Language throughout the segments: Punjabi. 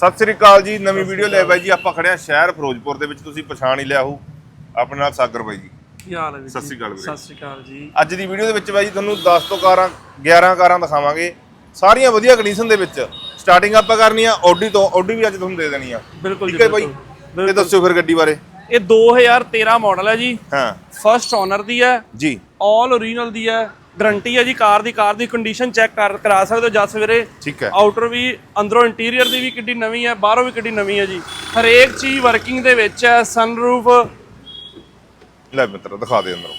ਸਤਿ ਸ੍ਰੀ ਅਕਾਲ ਜੀ ਨਵੀਂ ਵੀਡੀਓ ਲੈ ਬਾਈ ਜੀ ਆਪਾਂ ਖੜੇ ਆ ਸ਼ਹਿਰ ਫਿਰੋਜ਼ਪੁਰ ਦੇ ਵਿੱਚ ਤੁਸੀਂ ਪਛਾਣ ਹੀ ਲਿਆ ਹੋ ਆਪਣੇ ਨਾਲ ਸਾਗਰ ਬਾਈ ਜੀ। ਕੀ ਹਾਲ ਹੈ ਵੀਰ ਸਤਿ ਸ਼੍ਰੀ ਅਕਾਲ ਵੀਰੇ। ਸਤਿ ਸ਼੍ਰੀ ਅਕਾਲ ਜੀ। ਅੱਜ ਦੀ ਵੀਡੀਓ ਦੇ ਵਿੱਚ ਬਾਈ ਜੀ ਤੁਹਾਨੂੰ 10 ਤੋਂ ਕਾਰਾਂ 11 ਕਾਰਾਂ ਦਿਖਾਵਾਂਗੇ। ਸਾਰੀਆਂ ਵਧੀਆ ਕੰਡੀਸ਼ਨ ਦੇ ਵਿੱਚ ਸਟਾਰਟਿੰਗ ਆਪਾਂ ਕਰਨੀ ਆ ਆਡੀ ਤੋਂ। ਆਡੀ ਵੀ ਅੱਜ ਤੁਹਾਨੂੰ ਦੇ ਦੇਣੀ ਆ। ਬਿਲਕੁਲ ਜੀ ਠੀਕ ਹੈ ਬਾਈ? ਤੇ ਦੱਸਿਓ ਫਿਰ ਗੱਡੀ ਬਾਰੇ। ਇਹ 2013 ਮਾਡਲ ਹੈ ਜੀ। ਹਾਂ। ਫਰਸਟ ਓਨਰ ਦੀ ਹੈ। ਜੀ। ਆਲ ਓਰੀਜਨਲ ਦੀ ਹੈ। ਗਰੰਟੀ ਹੈ ਜੀ ਕਾਰ ਦੀ ਕਾਰ ਦੀ ਕੰਡੀਸ਼ਨ ਚੈੱਕ ਕਰ ਕਰਾ ਸਕਦੇ ਹੋ ਜਦ ਸਵੇਰੇ। ਠੀਕ ਹੈ। ਆਊਟਰ ਵੀ ਅੰਦਰੋਂ ਇੰਟੀਰੀਅਰ ਦੀ ਵੀ ਕਿੱਡੀ ਨਵੀਂ ਹੈ ਬਾਹਰੋਂ ਵੀ ਕਿੱਡੀ ਨਵੀਂ ਹੈ ਜੀ। ਹਰੇਕ ਚੀਜ਼ ਵਰਕਿੰਗ ਦੇ ਵਿੱਚ ਹੈ ਸਨਰੂਫ ਲੈ ਮਿੱਤਰ ਦਿਖਾ ਦੇ ਅੰਦਰੋਂ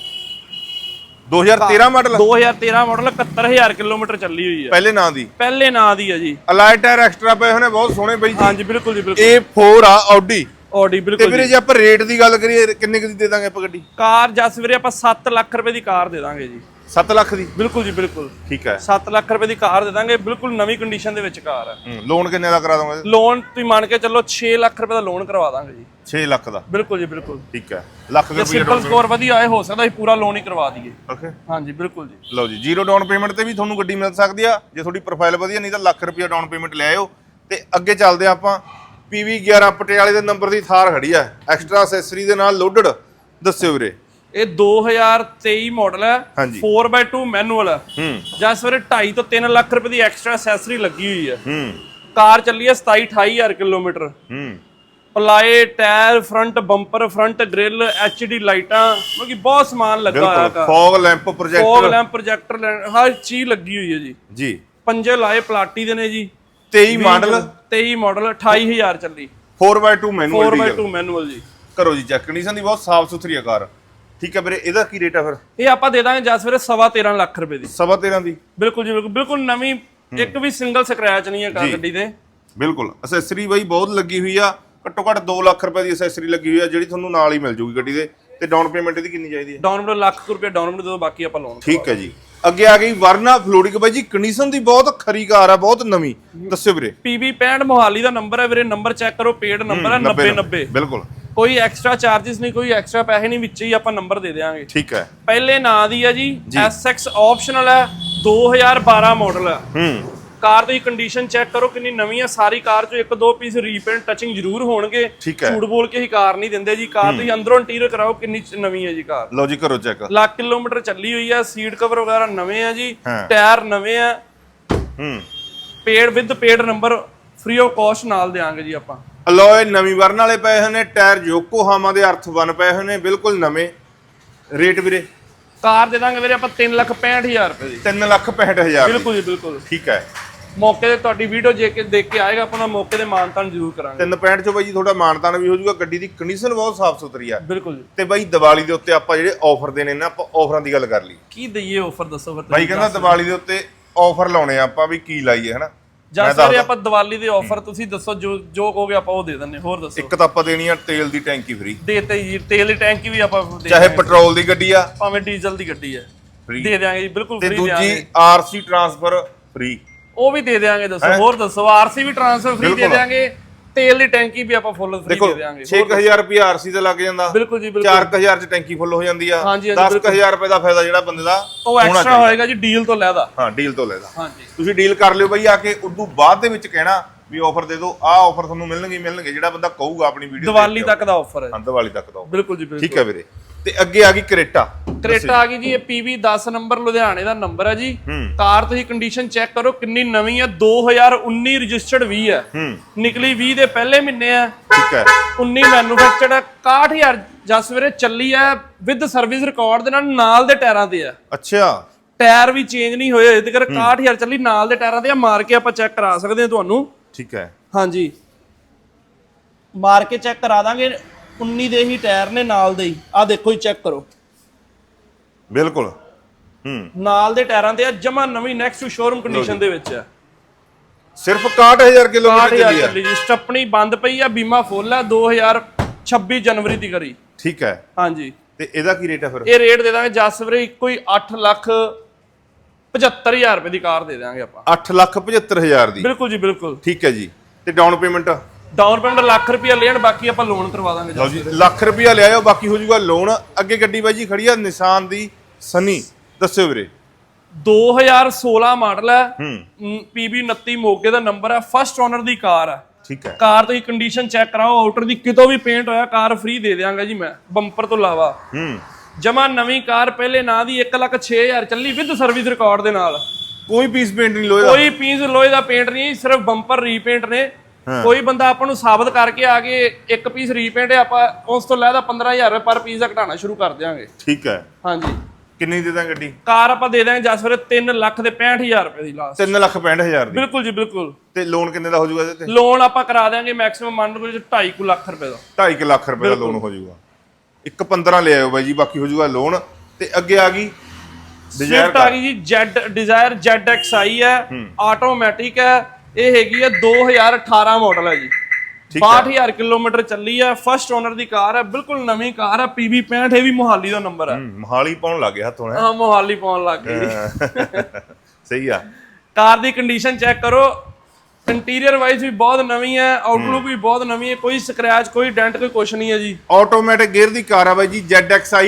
2013 ਮਾਡਲ 2013 ਮਾਡਲ 71000 ਕਿਲੋਮੀਟਰ ਚੱਲੀ ਹੋਈ ਹੈ। ਪਹਿਲੇ ਨਾਂ ਦੀ। ਪਹਿਲੇ ਨਾਂ ਦੀ ਹੈ ਜੀ। ਅਲਾਈ ਟਾਇਰ ਐਕਸਟਰਾ ਪਏ ਹੋਏ ਨੇ ਬਹੁਤ ਸੋਹਣੇ ਬਾਈ ਜੀ। ਹਾਂਜੀ ਬਿਲਕੁਲ ਜੀ ਬਿਲਕੁਲ। A4 ਆ ਆਡੀ ਆਡੀ ਤੇ ਬਿਲਕੁਲ ਵੀਰੇ ਜੀ। ਆਪਾਂ ਰੇਟ ਦੀ ਗੱਲ ਕਰੀਏ ਕਿੰਨੇ ਕੁ ਦੀ ਦੇ ਦਾਂਗੇ ਆਪਾਂ ਗੱਡੀ? ਕਾਰ ਜਦ ਸਵੇਰੇ ਆਪਾਂ 7 ਲੱਖ ਰੁਪਏ ਦੀ ਕਾਰ ਦੇ ਦਾਂਗੇ ਜੀ। 7 ਲੱਖ ਦੀ? ਬਿਲਕੁਲ ਜੀ ਬਿਲਕੁਲ। ਠੀਕ ਹੈ। 7 ਲੱਖ ਰੁਪਏ ਦੀ ਕਾਰ ਦੇ ਦਾਂਗੇ ਬਿਲਕੁਲ ਨਵੀਂ ਕੰਡੀਸ਼ਨ ਦੇ ਵਿੱਚ ਕਾਰ ਹੈ। ਲੋਨ ਕਿੰਨੇ ਦਾ ਕਰਾ ਦੋਗੇ? ਲੋਨ ਤੁਸੀਂ ਮੰਨ ਕੇ ਚੱਲੋ 6 ਲੱਖ ਰੁਪਏ ਦਾ ਲੋਨ ਕਰਵਾ ਦਾਂਗੇ ਜੀ। 6 ਲੱਖ ਦਾ? ਬਿਲਕੁਲ ਜੀ ਬਿਲਕੁਲ। ਠੀਕ ਹੈ। ਲੱਖ ਰੁਪਏ ਸਿੰਪਲ ਸਕੋਰ ਵਧੀਆ ਆਏ ਹੋ ਸਕਦਾ ਅਸੀਂ ਪੂਰਾ ਲੋਨ ਹੀ ਕਰਵਾ ਦਈਏ। ਓਕੇ ਹਾਂਜੀ ਬਿਲਕੁਲ ਜੀ। ਲਓ ਜੀ ਜ਼ੀਰੋ ਡਾਊਨ ਪੇਮੈਂਟ ਤੇ ਵੀ ਤੁਹਾਨੂੰ ਗੱਡੀ ਮਿਲ ਸਕਦੀ ਆ। ਜੇ ਤੁਹਾਡੀ ਪ੍ਰੋਫਾਈਲ ਵਧੀਆ ਨਹੀਂ ਤਾਂ ਲੱਖ ਰੁਪਏ ਡਾਊਨ ਪੇਮੈਂਟ ਲੈ ਆਇਓ। ਤੇ ਅੱਗੇ ਚੱਲਦੇ ਆ ਆਪਾਂ। PV 11 ਪਟਿਆਲੇ ਦੇ ਨੰਬਰ ਦੀ ਥਾਰ ਖੜੀ ਆ। ਐਕਸਟਰਾ ਅਸੈਸਰੀ ਦੇ ਨਾਲ ਲੋਡਡ ਦੱਸਿਓ ਵੀਰੇ। ਇਹ 2023 ਮਾਡਲ ਹੈ ਹਾਂਜੀ। 4x2 ਮੈਨੂਅਲ ਹੈ। ਹੂੰ। ਜਾਂ ਸਵੇਰੇ 2.5 ਤੋਂ 3 ਲੱਖ ਰੁਪਏ ਦੀ ਐਕਸਟਰਾ ਅਸੈਸਰੀ ਲੱਗੀ ਹੋਈ ਹੈ। ਹੂੰ। ਕਾਰ ਚੱਲੀ ਹੈ 27 28000 ਕਿਲੋਮੀਟਰ। ਹੂੰ। ਪਲਾਏ tyre front bumper front grille HD ਲਾਈਟਾਂ ਕਿ ਬਹੁਤ ਸਮਾਨ ਲੱਗਾ ਹੋਇਆ car. Fog lamp fog projector lamp projector ਹਰ ਚੀਜ਼ ਲੱਗੀ ਹੋਈ ਹੈ ਜੀ। ਜੀ। ਪੰਜੇ ਲਾਏ ਪਲਾਟੀ ਦੇ ਨੇ ਜੀ। 23 ਮਾਡਲ 23 ਮਾਡਲ 28000 ਚੱਲੀ। 4x2 ਮੈਨੂਅਲ 4x2 ਮੈਨੂਅਲ ਜੀ। ਕਰੋ ਜੀ ਚੈੱਕ ਕੰਡੀਸ਼ਨ ਦੀ ਬਹੁਤ ਸਾਫ਼ ਸੁਥਰੀ ਆ ਕਾਰ। ਠੀਕ ਹੈ ਵੀਰੇ ਇਹਦਾ ਕੀ ਰੇਟ ਆ ਫਿਰ? ਇਹ ਆਪਾਂ ਦੇ ਦਾਂਗੇ ਜਸ ਵੀਰੇ ਸਵਾ 13 ਲੱਖ ਰੁਪਏ ਦੀ। ਸਵਾ 13 ਦੀ? ਬਿਲਕੁਲ ਜੀ ਬਿਲਕੁਲ ਬਿਲਕੁਲ ਨਵੀਂ ਇੱਕ ਵੀ ਸਿੰਗਲ ਸਕ੍ਰੈਚ ਨਹੀਂ ਹੈ ਕਾਰ ਗੱਡੀ ਦੇ। ਬਿਲਕੁਲ। ਅਸੈਸਰੀ ਬਾਈ ਬਹੁਤ ਲੱਗੀ ਹੋਈ ਆ। ਘੱਟੋ ਘੱਟ 2 ਲੱਖ ਰੁਪਏ ਦੀ ਅਸੈਸਰੀ ਲੱਗੀ ਹੋਈ ਆ ਜਿਹੜੀ ਤੁਹਾਨੂੰ ਨਾਲ ਹੀ ਮਿਲ ਜੂਗੀ ਗੱਡੀ ਦੇ। ਤੇ ਡਾਊਨ ਪੇਮੈਂਟ ਇਹਦੀ ਕਿੰਨੀ ਚਾਹੀਦੀ ਹੈ ਡਾਊਨ ਪੇਮੈਂਟ ਲੱਖ ਕੁ ਰੁਪਏ ਡਾਊਨ ਪੇਮੈਂਟ ਦੇ ਬਾਕੀ ਆਪਾਂ ਲੋਨ ਠੀਕ ਹੈ ਜੀ। ਅੱਗੇ ਆ ਗਈ ਵਰਨਾ ਫਲੋਰਿਕ। ਬਾਈ ਜੀ ਕੰਡੀਸ਼ਨ ਦੀ ਬਹੁਤ ਖਰੀ ਕਾਰ ਆ ਬਹੁਤ ਨਵੀਂ। ਦੱਸਿਓ ਵੀਰੇ। ਪੀਬੀ 65 ਮੋਹਾਲੀ ਦਾ ਨੰਬਰ ਹੈ ਵੀਰੇ ਨੰਬਰ ਚੈੱਕ ਕਰੋ ਪੇਡ ਨੰਬਰ ਹੈ 90 90 ਬਿਲਕੁਲ। ਕੋਈ ਐਕਸਟਰਾ ਚਾਰजेस ਨਹੀਂ ਕੋਈ ਐਕਸਟਰਾ ਪੈਸੇ ਨਹੀਂ ਵਿੱਚ ਹੀ ਆਪਾਂ ਨੰਬਰ ਦੇ ਦੇਵਾਂਗੇ ਠੀਕ ਹੈ। ਪਹਿਲੇ ਨਾਂ ਦੀ ਹੈ ਜੀ SX ਆਪਸ਼ਨਲ ਹੈ 2012 ਮਾਡਲ ਹੈ। ਹੂੰ। ਕਾਰ ਦੀ ਕੰਡੀਸ਼ਨ ਚੈੱਕ ਕਰੋ ਕਿੰਨੀ ਨਵੀਂ ਹੈ ਸਾਰੀ ਕਾਰ ਚੋਂ ਇੱਕ ਦੋ ਪੀਸ ਰੀਪੇਂਟ ਟੱਚਿੰਗ ਜ਼ਰੂਰ ਹੋਣਗੇ। ਝੂਠ ਬੋਲ ਕੇ ਹੀ ਕਾਰ ਨਹੀਂ ਦਿੰਦੇ ਜੀ ਕਾਰ ਦੀ ਅੰਦਰੋਂ ਇੰਟੀਰੀਅਰ ਕਰਾਓ ਕਿੰਨੀ ਨਵੀਂ ਹੈ ਜੀ ਕਾਰ। ਲਓ ਜੀ ਕਰੋ ਚੈੱਕ ਲੱਖ ਕਿਲੋਮੀਟਰ ਚੱਲੀ ਹੋਈ ਹੈ ਸੀਟ ਕਵਰ ਵਗੈਰਾ ਨਵੇਂ ਆ ਜੀ। ਟਾਇਰ ਨਵੇਂ ਆ। ਹੂੰ। Paid with paid number free of cost ਨਾਲ ਦੇਾਂਗੇ ਜੀ ਆਪਾਂ। ਅਲੋਏ ਨਵੀਂ ਵਰਨ ਵਾਲੇ ਪਏ ਹੋਏ ਨੇ ਟਾਇਰ ਯੋਕੋਹਾਮਾ ਦੇ ਅਰਥ ਬਨ ਪਏ ਹੋਏ ਨੇ ਬਿਲਕੁਲ ਨਵੇਂ। ਰੇਟ ਵੀਰੇ? ਕਾਰ ਦੇ ਦਾਂਗੇ ਵੀਰੇ ਆਪਾਂ 365000 ਰੁਪਏ ਦੀ। 3 ਲੱਖ 65000 ਬਿਲਕੁਲ ਜੀ ਬਿਲਕੁਲ। ਠੀਕ ਹੈ। ਮੌਕੇ ਤੇ ਤੁਹਾਡੀ ਵੀਡੀਓ ਜੇ ਕੇ ਦੇਖ ਕੇ ਆਏਗਾ ਆਪਾਂ ਨੂੰ ਮੌਕੇ ਤੇ ਮਾਨਤਾਨ ਜ਼ਰੂਰ ਕਰਾਂਗੇ। 365 ਚੋਂ ਬਾਈ ਜੀ ਤੁਹਾਡਾ ਮਾਨਤਾਨ ਵੀ ਹੋ ਜਾਊਗਾ ਗੱਡੀ ਦੀ ਕੰਡੀਸ਼ਨ ਬਹੁਤ ਸਾਫ਼ ਸੁਥਰੀ ਆ। ਬਿਲਕੁਲ ਜੀ। ਤੇ ਬਾਈ ਦੀਵਾਲੀ ਦੇ ਉੱਤੇ ਆਪਾਂ ਜਿਹੜੇ ਆਫਰ ਦੇਣੇ ਨੇ ਆਪਾਂ ਆਫਰਾਂ ਦੀ ਗੱਲ ਕਰ ਲਈ ਕੀ ਦਈਏ ਆਫਰ ਦੱਸੋ ਫਿਰ ਬਾਈ ਕਹਿੰਦਾ ਦੀਵਾਲੀ ਦੇ ਉੱਤੇ ਆਫਰ ਲਾਉਣੇ ਆ ਆਪਾਂ ਵੀ ਕੀ ਲਾਈਏ ਹਨਾ? ਜਾਂ ਸਾਰੇ। ਆਪਾਂ ਦੀਵਾਲੀ ਦੇ ਆਫਰ ਤੁਸੀਂ ਦੱਸੋ ਜੋ ਜੋ ਕਹੋਗੇ ਆਪਾਂ ਉਹ ਦੇ ਦਿੰਨੇ ਹੋਰ ਦੱਸੋ। ਇੱਕ ਤਾਂ ਆਪਾਂ ਦੇਣੀ ਆ ਤੇਲ ਦੀ ਟੈਂਕੀ ਫ੍ਰੀ ਦੇਤੇ ਜੀ ਤੇਲ ਦੀ ਟੈਂਕੀ ਵੀ ਆਪਾਂ ਦੇ ਚਾਹੇ ਦਾਂਗੇ। ਪੈਟਰੋਲ ਦੀ ਗੱਡੀ ਆ। ਭਾਵੇਂ ਡੀਜ਼ਲ ਦੀ ਗੱਡੀ ਫ੍ਰੀ ਦੇ ਦਿਆਂਗੇ ਜੀ ਬਿਲਕੁਲ ਤੇ ਫ੍ਰੀ ਦੂਜੀ ਦਿਆਂਗੇ। ਆਰਸੀ ਟਰਾਂਸਫਰ ਫ੍ਰੀ ਉਹ ਵੀ ਦੇ ਦਿਆਂਗੇ ਦੱਸੋ। ਹੋਰ ਦੱਸੋ ਆਰਸੀ ਵੀ ਟ੍ਰਾਂਸਫਰ ਫ੍ਰੀ ਦੇ ਬਿਲਕੁਲ। ਤੇਲ ਦੀ ਟੈਂਕੀ ਵੀ ਆਪਾਂ ਫੁੱਲ ਫ੍ਰੀ ਦੇ ਦਿਆਂਗੇ। 6000 ਰੁਪਏ ਆਰਸੀ ਤੇ ਲੱਗ ਜਾਂਦਾ। ਬਿਲਕੁਲ ਜੀ ਬਿਲਕੁਲ। 4000 ਚ ਟੈਂਕੀ ਫੁੱਲ ਹੋ ਜਾਂਦੀ ਆ। ਹਾਂਜੀ, ਹਾਂਜੀ, 10000 ਰੁਪਏ ਦਾ ਫਾਇਦਾ ਜਿਹੜਾ ਬੰਦੇ ਦਾ ਉਹ ਐਕਸਟਰਾ ਹੋਏਗਾ ਜੀ ਡੀਲ ਤੋਂ ਲੈਦਾ। ਹਾਂ ਡੀਲ ਤੋਂ ਲੈਦਾ। ਹਾਂਜੀ। ਤੁਸੀਂ ਡੀਲ ਕਰ ਲਿਓ ਬਈ ਆ ਕੇ ਉਦੋਂ ਬਾਅਦ ਦੇ ਵਿੱਚ ਕਹਿਣਾ ਵੀ ਆਫਰ ਦੇ ਦਿਓ। ਆਹ ਆਫਰ ਤੁਹਾਨੂੰ ਮਿਲਣਗੇ ਮਿਲਣਗੇ ਜਿਹੜਾ ਬੰਦਾ ਕਹੂਗਾ ਆਪਣੀ ਵੀਡੀਓ ਦੀਵਾਲੀ ਤੱਕ ਦਾ ਆਫਰ ਹੈ। ਹਾਂ ਦੀਵਾਲੀ ਤੱਕ ਦੋ ਬਿਲਕੁਲ ਜੀ ਬਿਲਕੁਲ ਠੀਕ ਹੈ ਵੀਰੇ। ਤੇ ਅੱਗੇ ਆ ਗਈ ਕਰੇਟਾ। ਕਰੇਟਾ ਆ ਗਈ ਜੀ ਇਹ PV 10 ਨੰਬਰ ਲੁਧਿਆਣੇ ਦਾ ਨੰਬਰ ਹੈ ਜੀ। ਕਾਰ ਤੁਸੀਂ ਕੰਡੀਸ਼ਨ ਚੈੱਕ ਕਰੋ ਕਿੰਨੀ ਨਵੀਂ ਹੈ 2019 ਰਜਿਸਟਰਡ 20 ਹੈ। ਨਿਕਲੀ 20 ਦੇ ਪਹਿਲੇ ਮਹੀਨੇ ਹੈ ਠੀਕ ਹੈ। 19 ਮੈਨੂਫੈਕਚਰਡ ਹੈ 61000 ਜਸ ਵੀਰੇ ਚੱਲੀ ਹੈ ਵਿਦ ਸਰਵਿਸ ਰਿਕਾਰਡ ਦੇ ਨਾਲ ਨਾਲ ਦੇ ਟਾਇਰਾਂ ਤੇ ਹੈ ਅੱਛਾ। ਟਾਇਰ ਵੀ ਚੇਂਜ ਨਹੀਂ ਹੋਏ ਤੇ ਕਰ 61000 ਚੱਲੀ ਨਾਲ ਦੇ ਟਾਇਰਾਂ ਤੇ ਆ ਮਾਰ ਕੇ ਆਪਾਂ ਚੈੱਕ ਕਰਾ ਸਕਦੇ ਹਾਂ ਤੁਹਾਨੂੰ। ਠੀਕ ਹੈ। ਹਾਂਜੀ। ਮਾਰ ਕੇ ਚੈੱਕ ਕਰਾ ਦਾਂਗੇ 19 ਦੇ ਹੀ ਟਾਇਰ ਨੇ ਨਾਲ ਦੇ ਹੀ। ਆ ਦੇਖੋ ਹੀ ਚੈੱਕ ਕਰੋ। ਬਿਲਕੁਲ। ਹੂੰ। ਨਾਲ ਦੇ ਟਾਇਰਾਂ ਤੇ ਆ ਜਮਾ ਨਵੀਂ ਨੈਕਸਟ ਟੂ ਸ਼ੋਰੂਮ ਕੰਡੀਸ਼ਨ ਦੇ ਵਿੱਚ ਆ ਸਿਰਫ 61000 ਕਿਲੋਮੀਟਰ 60000 ਚੱਲੀ ਆ। ਚੱਲੀ ਜੀ। ਸਟੱਪਣੀ ਬੰਦ ਪਈ ਆ ਬੀਮਾ ਫੁੱਲ ਆ 2026 ਜਨਵਰੀ ਦੀ ਕਰੀ। ਠੀਕ ਹੈ। ਹਾਂਜੀ। ਤੇ ਇਹਦਾ ਕੀ ਰੇਟ ਹੈ ਫਿਰ? ਇਹ ਰੇਟ ਦੇ ਦਾਂਗੇ ਜਸ ਵੀਰੇ ਇੱਕੋ ਹੀ 8 ਲੱਖ 75000 ਰੁਪਏ ਦੀ ਕਾਰ ਦੇ ਦਾਂਗੇ ਆਪਾਂ। 8 ਲੱਖ 75000 ਦੀ। ਬਿਲਕੁਲ ਜੀ ਬਿਲਕੁਲ। ਠੀਕ ਹੈ ਜੀ। ਤੇ down payment down payment lakh ਰੁਪਏ ਲੈਣ ਬਾਕੀ ਆਪਾਂ ਲੋਨ ਕਰਵਾ ਦਾਂਗੇ ਲਓ ਜੀ ਲੱਖ ਰੁਪਿਆ ਲਿਆਇਓ ਬਾਕੀ ਹੋ ਜਾਊਗਾ ਲੋਨ ਅੱਗੇ ਗੱਡੀ ਬਾਈ ਜੀ ਖੜੀ ਆ ਨਿਸ਼ਾਨ ਦੀ ਸਨੀ ਦੱਸਿਓ ਵੀਰੇ। 2016 ਮਾਡਲ ਹੈ। ਪੀਬੀ 29 ਮੋਗੇ ਦਾ ਨੰਬਰ ਹੈ। ਫਸਟ ਓਨਰ ਦੀ ਕਾਰ ਹੈ। ਠੀਕ ਹੈ। ਕਾਰ ਤੁਸੀਂ ਕੰਡੀਸ਼ਨ ਚੈੱਕ ਕਰਾਓ। ਆਊਟਰ ਦੀ ਕਿਤੋਂ ਵੀ ਪੇਂਟ ਹੋਇਆ ਕਾਰ ਫ੍ਰੀ ਦੇ ਦਿਆਂਗਾ ਜੀ ਮੈਂ ਬੰਪਰ ਤੋਂ ਇਲਾਵਾ। ਹੂੰ। ਜਮਾ ਨਵੀਂ ਕਾਰ ਪਹਿਲੇ ਨਾਂ ਦੀ 1 ਲੱਖ 6000 ਚੱਲੀ ਵਿਦ ਸਰਵਿਸ ਰਿਕਾਰਡ ਦੇ ਨਾਲ। ਕੋਈ ਪੀਸ ਪੇਂਟ ਨਹੀਂ ਦਾ। ਕੋਈ ਪੀਸ ਲੋਹੇ ਦਾ ਪੇਂਟ ਨਹੀਂ ਸਿਰਫ ਬੰਪਰ ਰੀਪੇਂਟ ਨੇ। ਕੋਈ ਬੰਦਾ ਆਪਾਂ ਨੂੰ ਸਾਬਤ ਕਰਕੇ ਆ ਕੇ ਇੱਕ ਪੀਸ ਰੀਪੇਂਟ ਆਪਾਂ ਉਸ ਤੋਂ ਲੈਦਾ 15000 ਰੁਪਏ ਪਰ ਪੀਸ ਦਾ ਘਟਾਉਣਾ ਸ਼ੁਰੂ ਕਰ ਦਿਆਂਗੇ। ਠੀਕ ਹੈ। ਹਾਂਜੀ। ਕਿੰਨੀ ਦੇ ਦਾਂ ਗੱਡੀ? ਕਾਰ ਆਪਾਂ ਦੇ ਦਾਂਗੇ ਜਸ ਫਿਰ 3 ਲੱਖ ਦੇ 65000 ਰੁਪਏ ਦੀ ਲਾਸਟ 3 ਲੱਖ 65000 ਦੀ। ਬਿਲਕੁਲ ਜੀ ਬਿਲਕੁਲ। ਤੇ ਲੋਨ ਕਿੰਨੇ ਦਾ ਹੋ ਜਾਊਗਾ ਇਹਦੇ ਤੇ? ਲੋਨ ਆਪਾਂ ਕਰਾ ਦਿਆਂਗੇ ਮੈਕਸਿਮਮ ਮੰਨ ਲਓ 2.5 ਲੱਖ ਰੁਪਏ ਦਾ। 2.5 ਲੱਖ ਰੁਪਏ ਦਾ ਲੋਨ ਹੋ ਜਾਊਗਾ। ਇੱਕ 15 ਲੈ ਆਇਓ ਬਾਈ ਜੀ ਬਾਕੀ ਹੋ ਜਾਊਗਾ ਲੋਨ ਤੇ ਅੱਗੇ ਆ ਗਈ। ਡਿਜ਼ਾਇਰ ਆ ਗਈ ਜੀ ਜੈਡ ਡਿਜ਼ਾਇਰ ZXi ਹੈ ਆਟੋਮੈਟਿਕ ਹੈ। ਇਹ ਹੈਗੀ ਹੈ 2018 ਮਾਡਲ ਹੈ ਜੀ। 62000 ਕਿਲੋਮੀਟਰ ਚੱਲੀ ਹੈ ਫਸਟ ਓਨਰ ਦੀ ਕਾਰ ਹੈ ਬਿਲਕੁਲ ਨਵੀਂ ਕਾਰ ਹੈ PV 65 ਇਹ ਵੀ ਮੋਹਾਲੀ ਦਾ ਨੰਬਰ ਹੂੰ, ਮੋਹਾਲੀ ਪਾਉਣ ਲੱਗ ਗਿਆ ਹੱਥੋਂ ਹੈ? ਮੋਹਾਲੀ ਪਾਉਣ ਲੱਗ ਗਈ ਸਹੀ ਆ। ਕਾਰ ਦੀ ਕੰਡੀਸ਼ਨ ਚੈੱਕ ਕਰੋ। ਇੰਟੀਰੀਅਰ ਵਾਈਜ਼ ਵੀ ਬਹੁਤ ਨਵੀਂ ਹੈ। ਆਊਟਲੁੱਕ ਵੀ ਬਹੁਤ ਨਵੀਂ ਹੈ ਕੋਈ ਸਕ੍ਰੈਚ ਕੋਈ ਡੈਂਟ ਕੋਈ ਕੁਛ ਨਹੀਂ ਹੈ ਜੀ। ਆਟੋਮੈਟਿਕ ਗੇਅਰ ਦੀ ਕਾਰ ਆ ਬਾਈ ਜੀ ZXi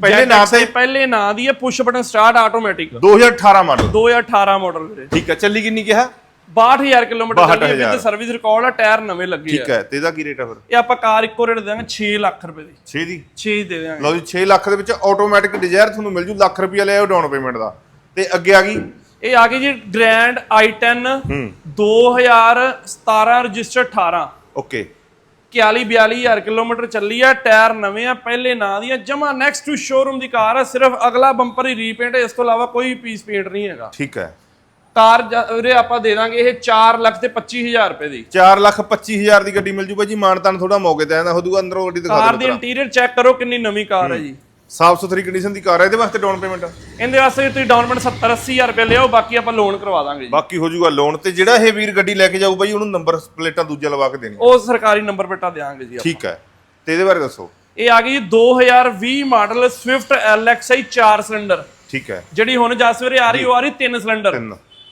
ਪਹਿਲੇ ਨਾਂ ਤੇ ਪਹਿਲੇ ਨਾਂ ਦੀ ਹੈ push button start automatic 2018 model 2018 model ਵੀਰੇ। ਠੀਕ ਹੈ ਚੱਲੀ ਕਿੰਨੀ ਕਿਹਾ? 62000 ਕਿਲੋਮੀਟਰ ਚੱਲੀ ਹੈ 62,000 ਵਿਦ ਸਰਵਿਸ ਰਿਕਾਰਡ ਹੈ ਟਾਇਰ ਨਵੇਂ ਲੱਗੇ ਆ। ਠੀਕ ਹੈ ਤੇ ਇਹਦਾ ਕੀ ਰੇਟ ਆ ਫਿਰ? ਇਹ ਆਪਾਂ ਕਾਰ ਇੱਕੋ ਰੇਟ ਦੇਵਾਂਗੇ 6 ਲੱਖ ਰੁਪਏ ਦੀ। 6 ਦੀ? 6 ਦੇ ਦੇਵਾਂਗੇ। ਲਓ ਜੀ 6 ਲੱਖ ਦੇ ਵਿੱਚ ਆਟੋਮੈਟਿਕ ਡਿਜ਼ਾਇਰ ਤੁਹਾਨੂੰ ਮਿਲ ਜੂ ਲੱਖ ਰੁਪਿਆ ਲਿਆਓ ਡਾਊਨ ਪੇਮੈਂਟ ਦਾ। ਤੇ ਅੱਗੇ ਆ ਗਈ। ਇਹ ਆ ਗਈ ਜੀ grand i10 2017 register 18 okay. 41 42000 kilometre ਚੱਲੀ ਆ ਟਾਇਰ ਨਵੇਂ ਆ ਪਹਿਲੇ ਨਾਂ ਦੀ ਆ ਜਮਾ ਨੈਕਸਟ ਟੂ ਸ਼ੋਰੂਮ ਦੀ ਕਾਰ ਆ ਸਿਰਫ ਅਗਲਾ ਬੰਪਰ ਹੀ ਰੀਪੇਂਟ ਹੈ ਇਸ ਤੋਂ ਇਲਾਵਾ ਕੋਈ ਪੀਸ ਪੇਂਟ ਨਹੀਂ ਹੈਗਾ। ਠੀਕ ਹੈ। ਕਾਰ ਵੀਰੇ ਆਪਾਂ ਦੇ ਦਾਂਗੇ ਇਹ 4 ਲੱਖ ਤੇ 25000 ਰੁਪਏ ਦੀ। 4 ਲੱਖ 25000 ਦੀ ਗੱਡੀ ਮਿਲ ਜੂ ਬਾਈ ਜੀ ਮਾਨਤਾਨ ਥੋੜਾ ਮੌਕੇ ਤੇ ਆਂਦਾ ਹੋਦੂਗਾ ਅੰਦਰੋਂ ਗੱਡੀ ਦਿਖਾ ਕਾਰ ਦਿਓ ਦੀ ਇੰਟੀਰੀਅਰ ਚੈੱਕ ਕਰੋ ਕਿੰਨੀ ਨਵੀਂ ਕਾਰ ਹੈ ਜੀ। ਸਾਫ਼ ਸੁਥਰੀ ਕੰਡੀਸ਼ਨ ਦੀ ਕਾਰ ਹੈ ਇਹਦੇ ਵਾਸਤੇ ਡਾਊਨ ਪੇਮੈਂਟ ਇਹਦੇ ਵਾਸਤੇ ਤੁਸੀਂ ਡਾਊਨ ਪੇਮੈਂਟ 70 80000 ਰੁਪਏ ਲਿਆਓ ਬਾਕੀ ਆਪਾਂ ਲੋਨ ਕਰਵਾ ਦਾਂਗੇ ਜੀ। ਬਾਕੀ ਹੋ ਜਾਊਗਾ ਲੋਨ ਤੇ ਜਿਹੜਾ ਇਹ ਵੀਰ ਗੱਡੀ ਲੈ ਕੇ ਜਾਊ ਬਾਈ ਉਹਨੂੰ ਨੰਬਰ ਪਲੇਟਾਂ ਦੂਜਾ ਲਵਾ ਕੇ ਦੇਣੀ ਉਹ ਸਰਕਾਰੀ ਨੰਬਰ ਪਲੇਟਾਂ ਦੇਵਾਂਗੇ ਜੀ। ਠੀਕ ਹੈ ਤੇ ਇਹਦੇ ਬਾਰੇ ਦੱਸੋ। ਇਹ ਆ ਗਈ ਜੀ 2020 ਮਾਡਲ ਸਵਿਫਟ LXi 4 ਸਿਲੰਡਰ ਠੀਕ ਹੈ। ਜਿਹੜੀ ਹੁਣ ਜਸਵਰੇ ਆ ਰਹੀ ਉਹ ਆ ਰਹੀ 3 ਸਿਲੰਡਰ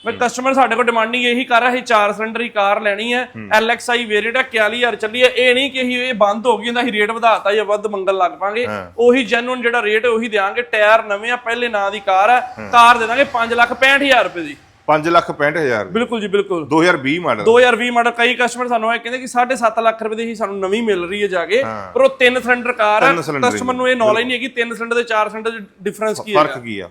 ਮੈਂ ਕਸਟਮਰ ਸਾਡੇ ਕੋਲ ਡਿਮਾਂਡਿੰਗ ਇਹੀ ਕਰ ਰਿਹਾ ਸੀ 4 ਸਿਲੰਡਰ ਹੀ ਕਾਰ ਲੈਣੀ ਹੈ। LXi ਵੇਰੀਐਂਟ ਹੈ 41000 ਚੱਲੀ ਹੈ। ਇਹ ਨਹੀਂ ਕਿ ਇਹ ਬੰਦ ਹੋ ਗਈ ਇਹਦਾ ਅਸੀਂ ਰੇਟ ਵਧਾਤਾ ਜਾਂ ਵੱਧ ਮੰਗਣ ਲੱਗ ਪਾਂਗੇ। ਉਹੀ ਜੈਨੂਨ ਜਿਹੜਾ ਰੇਟ ਹੈ ਉਹੀ ਦੇਾਂਗੇ ਟਾਇਰ ਨਵੇਂ ਆ ਪਹਿਲੇ ਨਾਂ ਦੀ ਕਾਰ ਹੈ। ਕਾਰ ਦੇ ਦਾਂਗੇ 565000 ਰੁਪਏ ਦੀ। 5 ਲੱਖ 65000 ਦੀ ਬਿਲਕੁਲ ਜੀ ਬਿਲਕੁਲ। 2020 ਮਾਡਲ 2020 ਮਾਡਲ ਕਈ ਕਸਟਮਰ ਸਾਨੂੰ ਆਏ ਕਹਿੰਦੇ ਕਿ 7.5 ਲੱਖ ਰੁਪਏ ਦੀ ਹੀ ਸਾਨੂੰ ਨਵੀਂ ਮਿਲ ਰਹੀ ਹੈ ਜਾ ਕੇ ਪਰ ਉਹ ਤਿੰਨ ਸਿਲੰਡਰ ਕਾਰ ਹੈ। ਹੀ ਕਸਟਮਰ ਨੂੰ ਇਹ ਨੌਲੇਜ ਨਹੀਂ ਹੈ ਕਿ ਤਿੰਨ ਸਿਲੰਡਰ ਤੇ ਚਾਰ ਸਿਲੰਡਰ ਚ ਡਿਫਰੈਂਸ ਕੀ ਹੈ ਫ਼ਰਕ ਕੀ ਆ?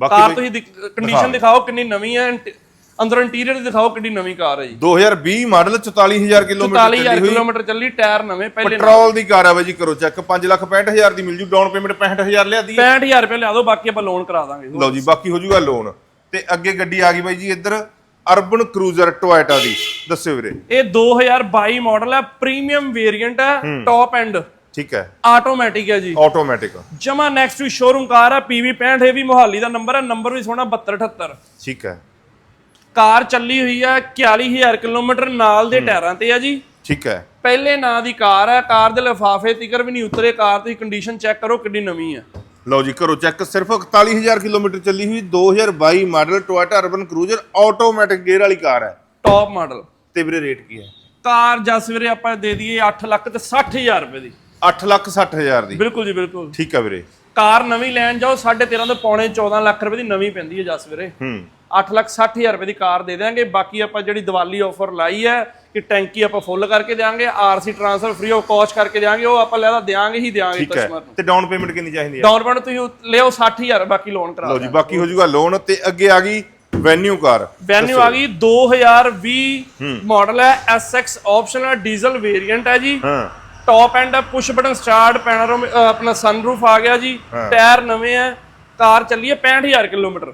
ਕਾਰ ਬਾਕੀ ਤੁਸੀਂ ਕੰਡੀਸ਼ਨ ਦਿਖਾਓ। ਕਿੰਨੀ ਨਵੀਂ ਹੈ ਇੰਟ- ਅੰਦਰੋਂ ਇੰਟੀਰੀਅਰ ਦਿਖਾਓ ਕਿੰਨੀ ਨਵੀਂ ਕਾਰ ਹੈ ਜੀ। 2020 ਮਾਡਲ 44000 ਕਿਲੋਮੀਟਰ 40000 ਚੱਲੀ ਹੋਈ। ਕਿਲੋਮੀਟਰ ਚੱਲੀ ਟਾਇਰ ਨਵੇਂ ਪਹਿਲੇ ਪੈਟਰੋਲ ਦੀ ਕਾਰ ਆ ਬਾਈ ਜੀ ਕਰੋ ਚੈੱਕ। 5 ਲੱਖ 65000 ਦੀ ਮਿਲ ਜੂ ਡਾਊਨ ਪੇਮੈਂਟ 65000 ਲਿਆ ਦੀ 65000 ਰੁਪਏ ਲਿਆ ਦਿਓ ਬਾਕੀ ਆਪਾਂ ਲੋਨ ਕਰਾ ਦਾਂਗੇ। ਲਓ ਜੀ ਬਾਕੀ ਹੋ ਜਾਊਗਾ ਲੋਨ ਤੇ ਅੱਗੇ ਗੱਡੀ ਆ ਗਈ ਬਾਈ ਜੀ ਇੱਧਰ ਅਰਬਨ ਕਰੂਜ਼ਰ ਟੋਇਟਾ ਦੀ। ਦੱਸਿਓ ਵੀਰੇ। ਇਹ 2022 ਮਾਡਲ ਹੈ ਪ੍ਰੀਮੀਅਮ ਵੇਰੀਐਂਟ ਹੈ ਟੌਪ ਐਂਡ ਠੀਕ ਹੈ। ਆਟੋਮੈਟਿਕ ਹੈ ਜੀ। ਆਟੋਮੈਟਿਕ ਜਮਾ ਨੈਕਸਟ ਟੂ ਸ਼ੋਰੂਮ ਕਾਰ ਹੈ PV 65 ਇਹ ਵੀ ਮੋਹਾਲੀ ਦਾ ਨੰਬਰ ਹੈ ਨੰਬਰ ਵੀ ਸੋਹਣਾ 7278 ਠੀਕ ਹੈ। ਕਾਰ ਚੱਲੀ ਹੋਈ ਹੈ 41000 ਕਿਲੋਮੀਟਰ ਨਾਲ ਦੇ ਟਾਇਰਾਂ ਤੇ ਆ ਜੀ। ਠੀਕ ਹੈ। ਪਹਿਲੇ ਨਾਂ ਦੀ ਕਾਰ ਹੈ ਕਾਰ ਦੇ ਲਿਫਾਫੇ ਤਿਕਰ ਵੀ ਨਹੀਂ ਉਤਰੇ ਕਾਰ ਦੀ ਕੰਡੀਸ਼ਨ ਚੈੱਕ ਕਰੋ ਕਿੰਨੀ ਨਵੀਂ ਹੈ ਲਓ ਜੀ ਕਰੋ ਚੈੱਕ ਸਿਰਫ 41000 ਕਿਲੋਮੀਟਰ ਚੱਲੀ ਹੋਈ 2022 model Toyota Urban Cruiser automatic gear ਵਾਲੀ ਕਾਰ ਹੈ। ਟੌਪ ਮਾਡਲ ਤੇ ਵੀਰੇ ਰੇਟ ਕੀ ਹੈ? ਕਾਰ ਜਸ ਵੀਰੇ ਆਪਾਂ ਦੇ ਦਈਏ 8 ਲੱਖ ਤੇ 60000 ਰੁਪਏ ਦੀ। 8 ਲੱਖ 60000 ਦੀ। ਬਿਲਕੁਲ ਜੀ ਬਿਲਕੁਲ। ਠੀਕ ਹੈ ਵੀਰੇ। ਕਾਰ ਨਵੀਂ ਲੈਣ ਜਾਓ 13.5 ਤੋਂ ਪੌਣੇ 14 ਲੱਖ ਰੁਪਏ ਦੀ ਨਵੀਂ ਪੈਂਦੀ ਹੈ ਜਸ ਵੀਰੇ। ਹੂੰ। 8 ਲੱਖ 60000 ਰੁਪਏ ਦੀ ਕਾਰ ਦੇ ਦੇਾਂਗੇ ਬਾਕੀ ਆਪਾਂ ਜਿਹੜੀ ਦੀਵਾਲੀ ਆਫਰ ਲਾਈ ਹੈ ਕਿ ਟੈਂਕੀ ਆਪਾਂ ਫੁੱਲ ਕਰਕੇ ਦੇਾਂਗੇ RC transfer free of cost ਕਰਕੇ ਦੇਾਂਗੇ ਉਹ ਆਪਾਂ ਲੈਦਾ ਦੇਾਂਗੇ ਹੀ ਹੈ। ਕਸਟਮਰ ਨੂੰ। ਤੇ ਡਾਊਨ ਪੇਮੈਂਟ ਕਿੰਨੀ ਚਾਹੀਦੀ ਹੈ? ਡਾਊਨ ਪੇਮੈਂਟ ਤੁਸੀਂ ਲਿਓ 60000 ਬਾਕੀ ਲੋਨ ਕਰਾ ਲਓ ਜੀ ਬਾਕੀ ਹੋ ਜਾਊਗਾ ਲੋਨ ਤੇ ਅੱਗੇ ਆ ਗਈ ਵੈਨਿਊ ਕਾਰ ਵੈਨਿਊ ਆ ਗਈ 2020 ਮਾਡਲ ਹੈ। SX ਆਪਸ਼ਨਲ ਡੀਜ਼ਲ ਵੇਰੀਐਂਟ ਹੈ ਜੀ। ਹਾਂ। Top end push button start panoramic ਆਪਣਾ ਸਨਰੂਫ ਆ ਗਿਆ ਜੀ ਟਾਇਰ ਨਵੇਂ ਹੈ ਕਾਰ ਚੱਲੀ ਹੈ 65000 ਕਿਲੋਮੀਟਰ।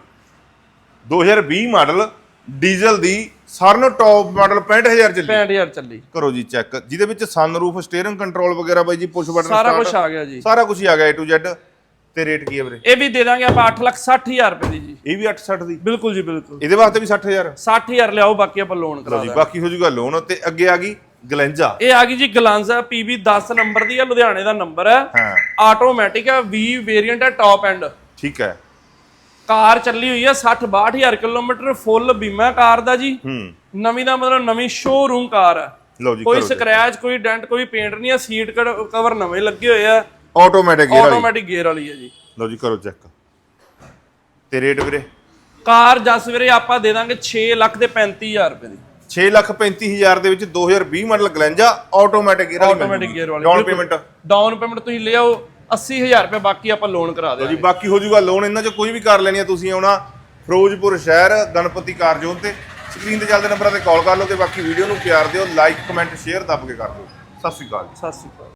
2020 ਮਾਡਲ ਡੀਜ਼ਲ ਦੀ ਸਾਰਿਆਂ ਨੂੰ ਟੌਪ ਮਾਡਲ 65000 ਚੱਲੀ। 65000 ਚੱਲੀ। ਕਰੋ ਜੀ ਚੈੱਕ ਜਿਹਦੇ ਵਿੱਚ ਸਨਰੂਫ ਸਟੀਅਰਿੰਗ ਕੰਟਰੋਲ ਵਗੈਰਾ ਬਾਈ ਜੀ ਪੁਸ਼ ਬਟਨ ਸਾਰਾ ਕੁਝ ਆ ਗਿਆ ਜੀ। ਸਾਰਾ ਕੁਝ ਹੀ ਆ ਗਿਆ A to Z ਤੇ ਰੇਟ ਕੀ ਹੈ ਵੀਰੇ? ਇਹ ਵੀ ਦੇ ਦਾਂਗੇ ਆਪਾਂ 8 ਲੱਖ 60000 ਰੁਪਏ ਦੀ ਜੀ। ਇਹ ਵੀ 860 ਦੀ? ਬਿਲਕੁਲ ਜੀ ਬਿਲਕੁਲ। ਇਹਦੇ ਵਾਸਤੇ ਵੀ 60000 60000 ਲਿਆਓ ਬਾਕੀ ਆਪਾਂ ਲੋਨ ਕਰਾ ਜੀ ਬਾਕੀ ਹੋ ਜਾਊਗਾ ਲੋਨ ਤੇ ਅੱਗੇ ਆ ਗਈ ਗਲੈਂਜਾ। ਇਹ ਆ ਗਈ ਜੀ ਗਲਾਂਜ਼ਾ PB 10 ਨੰਬਰ ਦੀ ਹੈ ਲੁਧਿਆਣੇ ਦਾ ਨੰਬਰ। ਹੈ। ਹਾਂ ਆਟੋਮੈਟਿਕ ਹੈ V ਵੇਰੀਐਂਟ ਹੈ ਟੌਪ ਐਂਡ ਠੀਕ ਹੈ। ਕਾਰ ਚੱਲੀ ਹੋਈ ਹੈ 60 62000 ਕਿਲੋਮੀਟਰ ਫੁੱਲ ਬੀਮਾ ਕਾਰ ਦਾ ਜੀ। ਹੂੰ। ਨਵੀਂ ਦਾ ਮਤਲਬ ਨਵੀਂ ਸ਼ੋਰੂਮ ਕਾਰ ਹੈ ਲਓ ਜੀ ਕੋਈ ਕਰੋ ਸਕ੍ਰੈਚ ਕੋਈ ਡੈਂਟ ਕੋਈ ਪੇਂਟ ਨਹੀਂ ਹੈ ਸੀਟ ਕਵਰ ਨਵੇਂ ਲੱਗੇ ਹੋਏ ਆ। ਆਟੋਮੈਟਿਕ ਗੇਅਰ ਵਾਲੀ। ਆਟੋਮੈਟਿਕ ਗੇਅਰ ਵਾਲੀ ਹੈ ਜੀ। ਲਓ ਜੀ ਕਰੋ ਚੈੱਕ। ਤੇ ਰੇਟ ਵੀਰੇ? ਕਾਰ ਜਸ ਵੀਰੇ ਆਪਾਂ ਦੇ ਦਾਂਗੇ 6 ਲੱਖ ਦੇ 35000 ਰੁਪਏ ਦੀ। 635000 ਦੇ ਵਿੱਚ 2020 ਮਾਡਲ ਗਲੈਂਜਾ ਆਟੋਮੈਟਿਕ ਗੇਅਰ ਵਾਲੀ ਆਟੋਮੈਟਿਕ ਗੇਅਰ ਵਾਲੀ। ਡਾਊਨ ਪੇਮੈਂਟ ਡਾਊਨ ਪੇਮੈਂਟ ਤੁਸੀਂ ਲਿਆਓ 80000 ਰੁਪਏ ਬਾਕੀ ਆਪਾਂ ਲੋਨ ਕਰਾ ਜੀ ਦਿਆਂਗੇ ਬਾਕੀ ਹੋ ਜਾਊਗਾ ਲੋਨ ਇਹਨਾਂ ਚੋਂ ਕੋਈ ਵੀ ਕਾਰ ਲੈਣੀ ਹੈ ਤੁਸੀਂ ਆਉਣਾ ਫਿਰੋਜ਼ਪੁਰ ਸ਼ਹਿਰ ਗਣਪਤੀ ਕਾਰ ਜ਼ੋਨ ਤੇ। ਸਕਰੀਨ ਤੇ ਚੱਲਦੇ ਨੰਬਰਾਂ ਤੇ ਕਾਲ ਕਰ ਲਓ ਤੇ ਬਾਕੀ ਵੀਡੀਓ ਨੂੰ ਪਿਆਰ ਦਿਓ ਲਾਈਕ ਕਮੈਂਟ ਸ਼ੇਅਰ ਦੱਬ ਕੇ ਕਰ ਦਿਓ। ਸਤਿ ਸ਼੍ਰੀ ਅਕਾਲ ਜੀ। ਸਤਿ ਸ਼੍ਰੀ ਅਕਾਲ।